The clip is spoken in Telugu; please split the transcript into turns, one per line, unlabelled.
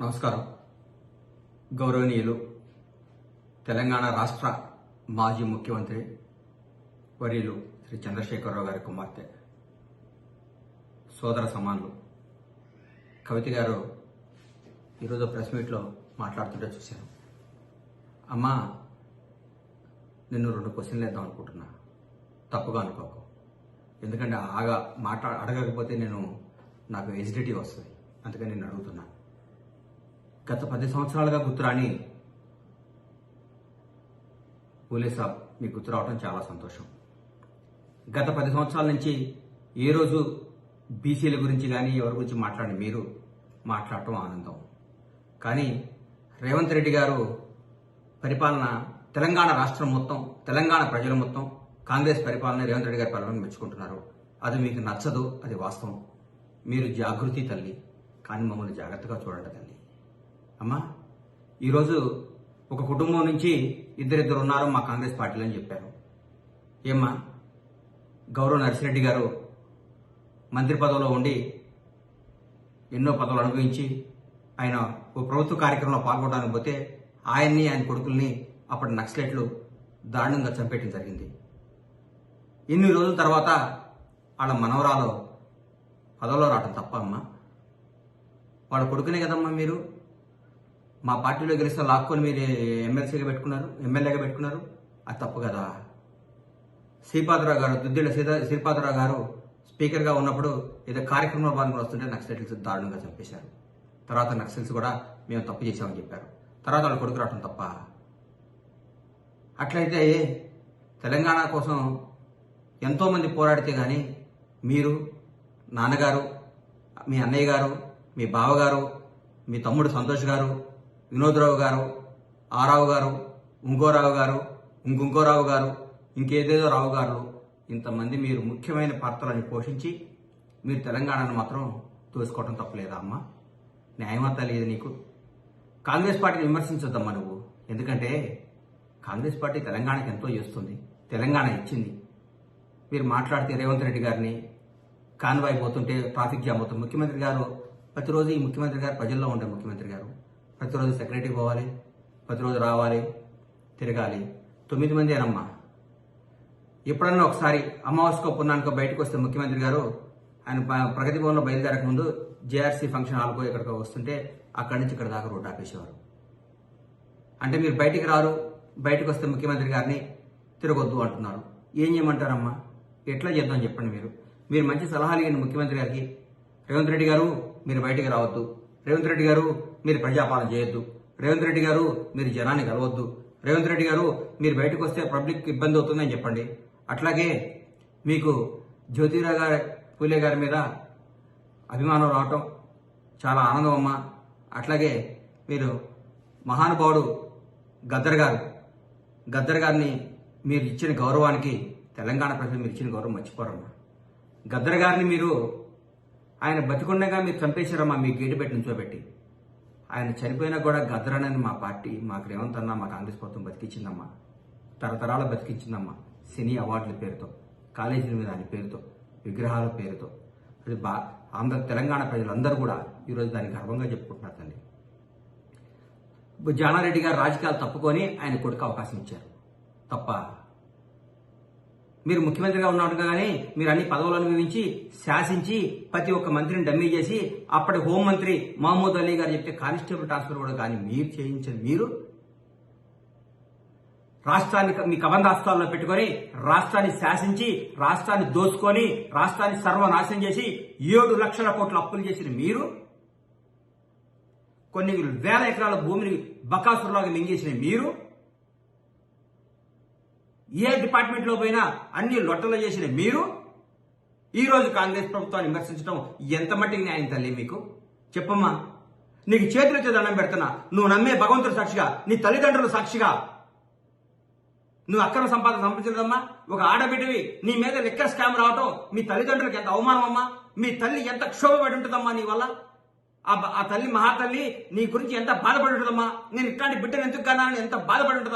నమస్కారం. గౌరవనీయులు తెలంగాణ రాష్ట్ర మాజీ ముఖ్యమంత్రి వర్యులు శ్రీ చంద్రశేఖరరావు గారి కుమార్తె సోదర సమానులు. కవిత గారు ఈరోజు ప్రెస్ మీట్లో మాట్లాడుతుంటే చూశాను. అమ్మా నిన్ను రెండు క్వశ్చన్లు వేద్దాం అనుకుంటున్నా. తప్పుగా అనుకోకు. ఎందుకంటే ఆగా మాట్లా అడగకపోతే నేను నాకు ఎసిడిటీ వస్తుంది. అందుకని నేను అడుగుతున్నాను గత పది సంవత్సరాలుగా గుర్తురాని పూలే సాబ్ మీకు గుర్తు రావడం చాలా సంతోషం. గత పది సంవత్సరాల నుంచి ఏ రోజు బీసీల గురించి కానీ ఎవరి గురించి మాట్లాడి మీరు మాట్లాడటం ఆనందం. కానీ రేవంత్ రెడ్డి గారు పరిపాలన తెలంగాణ రాష్ట్రం మొత్తం తెలంగాణ ప్రజలు మొత్తం కాంగ్రెస్ పరిపాలన రేవంత్ రెడ్డి గారి పరిపాలన మెచ్చుకుంటున్నారు. అది మీకు నచ్చదు అది వాస్తవం. మీరు జాగృతి తల్లి కానీ మమ్మల్ని జాగ్రత్తగా చూడండి తల్లి. అమ్మా ఈరోజు ఒక కుటుంబం నుంచి ఇద్దరిద్దరు ఉన్నారు మా కాంగ్రెస్ పార్టీలో అని చెప్పారు. ఏమ్మా గౌరవ నర్సిరెడ్డి గారు మంత్రి పదవిలో ఉండి ఎన్నో పదవులు అనుభవించి ఆయన ఓ ప్రభుత్వ కార్యక్రమంలో పాల్గొనడానికి పోతే ఆయన్ని ఆయన కొడుకుల్ని అప్పటి నక్సలెట్లు దారుణంగా చంపేయడం జరిగింది. ఇన్ని రోజుల తర్వాత వాళ్ళ మనవరాలు పదవిలో రావటం తప్ప అమ్మా. వాళ్ళ కొడుకునే కదమ్మా మీరు? మా పార్టీలో గెలిస్తే లాక్కొని మీరు ఎమ్మెల్సీగా పెట్టుకున్నారు ఎమ్మెల్యేగా పెట్టుకున్నారు. అది తప్పు కదా. శ్రీపాదరావు గారు దుద్దిళ్ళ సీతా శ్రీపాదరావు గారు స్పీకర్గా ఉన్నప్పుడు ఏదో కార్యక్రమంలో పాల్గొని వస్తుంటే నక్సలైట్స్ దారుణంగా చంపేశారు. తర్వాత నక్సల్స్ కూడా మేము తప్పు చేశామని చెప్పారు. తర్వాత వాళ్ళు కొడుకు రావటం తప్ప. అట్లయితే తెలంగాణ కోసం ఎంతోమంది పోరాడితే కానీ మీరు నాన్నగారు మీ అన్నయ్య గారు మీ బావగారు మీ తమ్ముడు సంతోష్ గారు వినోద్రావు గారు ఆరావు గారు ఇంకోరావు గారు ఇంకొంకోరావు గారు ఇంకేదేదో రావు గారు. ఇంతమంది మీరు ముఖ్యమైన పాత్రలను పోషించి మీరు తెలంగాణను మాత్రం తోసుకోవటం తప్పలేదా అమ్మ? న్యాయమంతా లేదు నీకు. కాంగ్రెస్ పార్టీని విమర్శించొద్దమ్మా నువ్వు. ఎందుకంటే కాంగ్రెస్ పార్టీ తెలంగాణకి ఎంతో చేస్తుంది. తెలంగాణ ఇచ్చింది. మీరు మాట్లాడితే రేవంత్ రెడ్డి గారిని కాన్వాయ్ పోతుంటే ట్రాఫిక్ జామ్ అవుతుంది. ముఖ్యమంత్రి గారు ప్రతిరోజు ఈ ముఖ్యమంత్రి గారు ప్రజల్లో ఉండే ముఖ్యమంత్రి గారు. ప్రతిరోజు సెక్రటరీ పోవాలి ప్రతిరోజు రావాలి తిరగాలి. తొమ్మిది మంది అనమ్మా ఎప్పుడన్నా ఒకసారి అమావాస్యకో పున్నానికో బయటకు వస్తే ముఖ్యమంత్రి గారు ఆయన ప్రగతి భవన్లో బయలుదేరక ముందు జేఆర్సీ ఫంక్షన్ హాల్కో ఇక్కడికి వస్తుంటే అక్కడి నుంచి ఇక్కడ దాకా రోడ్డు ఆపేసేవారు. అంటే మీరు బయటికి రారు బయటకు వస్తే ముఖ్యమంత్రి గారిని తిరగొద్దు అంటున్నారు. ఏం చేయమంటారమ్మా? ఎట్లా చేద్దాం చెప్పండి మీరు. మీరు మంచి సలహాలు ఇవ్వండి ముఖ్యమంత్రి గారికి. రేవంత్ రెడ్డి గారు మీరు బయటికి రావద్దు. రేవంత్ రెడ్డి గారు మీరు ప్రజాపాలన చేయొద్దు. రేవంత్ రెడ్డి గారు మీరు జనాన్ని కలవద్దు. రేవంత్ రెడ్డి గారు మీరు బయటకు వస్తే పబ్లిక్ ఇబ్బంది అవుతుందని చెప్పండి. అట్లాగే మీకు జ్యోతిరావు గారి పూలే గారి మీద అభిమానం రావటం చాలా ఆనందం అమ్మా. అట్లాగే మీరు మహానుభావుడు గద్దర్ గారు గద్దర్ గారిని మీరు ఇచ్చిన గౌరవానికి తెలంగాణ ప్రజలు మీరు ఇచ్చిన గౌరవం మర్చిపోరమ్మా. గద్దర్ గారిని మీరు ఆయన బతికుండగా మీరు చంపేశారమ్మా మీ గేటు పెట్టి నుంచోబెట్టి ఆయన చనిపోయినా కూడా గద్దర్ మా పార్టీ మాకు రేవంత్ అన్న మా కాంగ్రెస్ ప్రభుత్వం బతికించిందమ్మా తరతరాల బతికించిందమ్మా సినీ అవార్డుల పేరుతో కాలేజీల మీద ఆయన పేరుతో విగ్రహాల పేరుతో. అది బా ఆంధ్ర తెలంగాణ ప్రజలందరూ కూడా ఈరోజు దాన్ని గర్వంగా చెప్పుకుంటున్నారు తల్లి. జానారెడ్డి గారు రాజకీయాలు తప్పుకొని ఆయన కొడుకు అవకాశం ఇచ్చారు. తప్ప మీరు ముఖ్యమంత్రిగా ఉన్నట్టు కానీ మీరు అన్ని పదవులు అనుభవించి శాసించి ప్రతి ఒక్క మంత్రిని డమ్మీ చేసి అప్పటి హోంమంత్రి మహమూద్ అలీ గారు చెప్తే కానిస్టేబుల్ ట్రాన్స్ఫర్ కూడా కానీ మీరు చేయించండి మీరు రాష్ట్రాన్ని మీ కబంధాస్తాల్లో పెట్టుకొని రాష్ట్రాన్ని శాసించి రాష్ట్రాన్ని దోచుకొని రాష్ట్రాన్ని సర్వనాశనం చేసి ఏడు లక్షల కోట్ల అప్పులు చేసిన మీరు కొన్ని వేల ఎకరాల భూమిని బకాసురులాగా మింగేసిన మీరు ఏ డిపార్ట్మెంట్లో పోయినా అన్ని లొట్టలు చేసిన మీరు ఈ రోజు కాంగ్రెస్ ప్రభుత్వాన్ని విమర్శించడం ఎంత మట్టికి న్యాయం తల్లి మీకు? చెప్పమ్మా. నీకు చేతులెత్తి దండం పెడుతున్నా. నువ్వు నమ్మే భగవంతుడు సాక్షిగా నీ తల్లిదండ్రుల సాక్షిగా. నువ్వు అక్రమ సంపాదన సంపాదించదమ్మా ఒక ఆడబిడ్డవి నీ మీద లెక్కర్ స్కామ్ రావటం మీ తల్లిదండ్రులకు ఎంత అవమానం అమ్మా మీ తల్లి ఎంత క్షోభపడి ఉంటుందమ్మా నీ వల్ల? ఆ ఆ తల్లి మహాతల్లి నీ గురించి ఎంత బాధపడి ఉంటుందమ్మా? నేను ఇట్లాంటి బిడ్డను ఎందుకు కన్నా ఎంత బాధపడి ఉంటుందమ్మా?